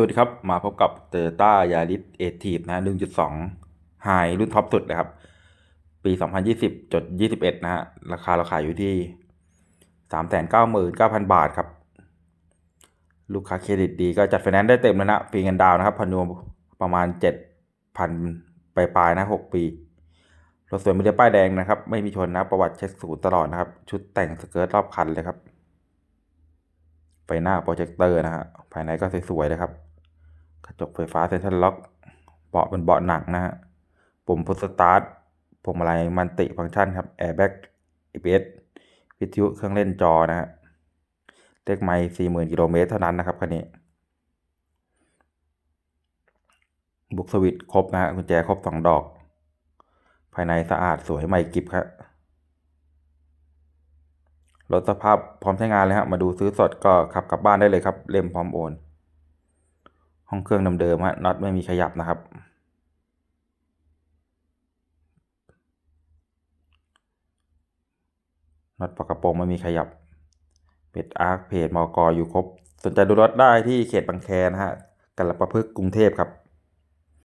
วัสดีครับ มาพบกับ Toyota Yaris a t i v นะฮะ1.2 High รุ่นท็อปสุดเลยครับ ปี2020จด21นะฮะ ราคาเราขายอยู่ที่399,000บาทครับ ลูกค้าเครดิตดีก็จัดไฟแนนซ์ได้เต็มเลยนะฟรีเงินดาวนะครับพันรวมประมาณ7,000ปลายๆนะ6ปีรถสวยไม่ได้ป้ายแดงนะครับ ไม่มีชนนะประวัติเช็คศูนย์ตลอดนะครับ ชุดแต่งสเกิร์ตรอบคันเลยครับไฟหน้าโปรเจคเตอร์นะฮะภายในก็สวยๆเลยครับ กระจกไฟฟ้าเซ็นทรัลล็อก เบาะเป็นเบาะหนังนะฮะ ปุ่มพุทสตาร์ทพวงมาลัยมันติฟังก์ชันครับแอร์แบ็ก ABS วิทยุเครื่องเล่นจอนะฮะเลขไมล์สี่หมื่นกิโลเมตรเท่านั้นนะครับคันนี้ บุกสวิตครบนะฮะกุญแจครบสองดอก ภายในสะอาดสวยใหม่กริบครับรถสภาพพร้อมใช้งานเลยครับมาดูซื้อสดก็ขับกลับบ้านได้เลยครับเล่มพร้อมโอน ห้องเครื่องเดิมๆฮะน็อตไม่มีขยับนะครับ น็อตปากกระโปรงไม่มีขยับ เป็ดอาร์คเพจมอกอยู่ครบ สนใจดูรถได้ที่เขตบางแคนะฮะกัลปะพฤกกรุงเทพครับ